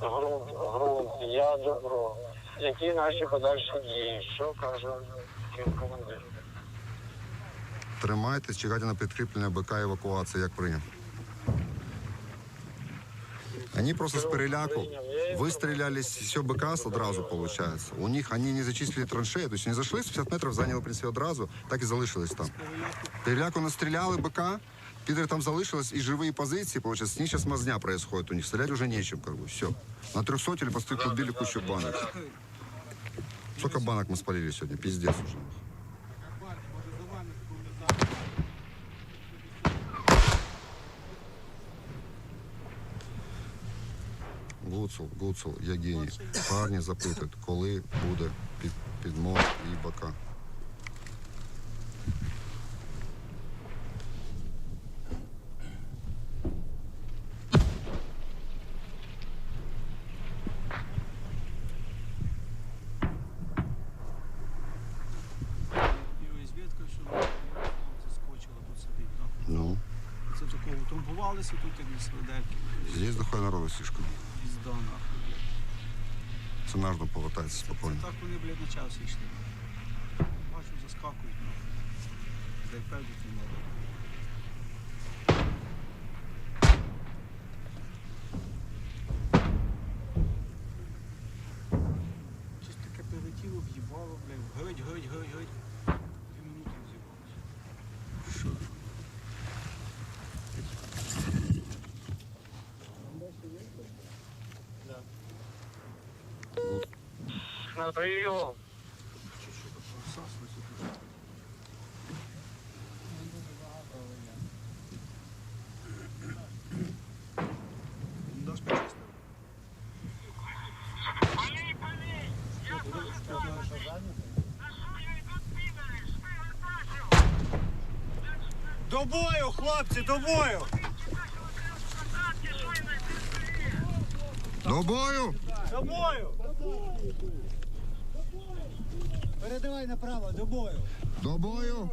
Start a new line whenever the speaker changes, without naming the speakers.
грунт, ядро. Які наші подальші дії? Що каже командир?
Тримайтесь, чекайте на підкріплення БК евакуації, як прийняв. Они просто с переляку выстрелялись, все БК одразу, получается. У них они не зачислили траншеї, то есть они зайшли, з 50 метрів зайняли, в принципі, одразу, так і залишились там. Переляку настріляли БК, Підери там залишились, і живі позиції, получается, с них сейчас мазня происходит у них, стрелять уже нечем, как бы, все. На 300 или по стыку убили кучу банок. Сколько банок мы спалили сегодня, пиздец уже. Гуцул, Гуцул, Ягині. Парні запитують, коли буде під, підмог і бока.
Тумбувалися тут, як на сладельки.
здесь дохуя народу слишком.
Пізда нахуй. блядь.
Це наш дом повертається
Це так вони, блядь, на час йшли. Бачу, заскакують. нахуй. Дай певдити не. Щось таке прилетіло, в'їбало, блядь. Горить, горить, горить, горить.
На
почистив? До бою, хлопці, до бою!
До бою!
До бою! Передавай направо, до бою!
До бою!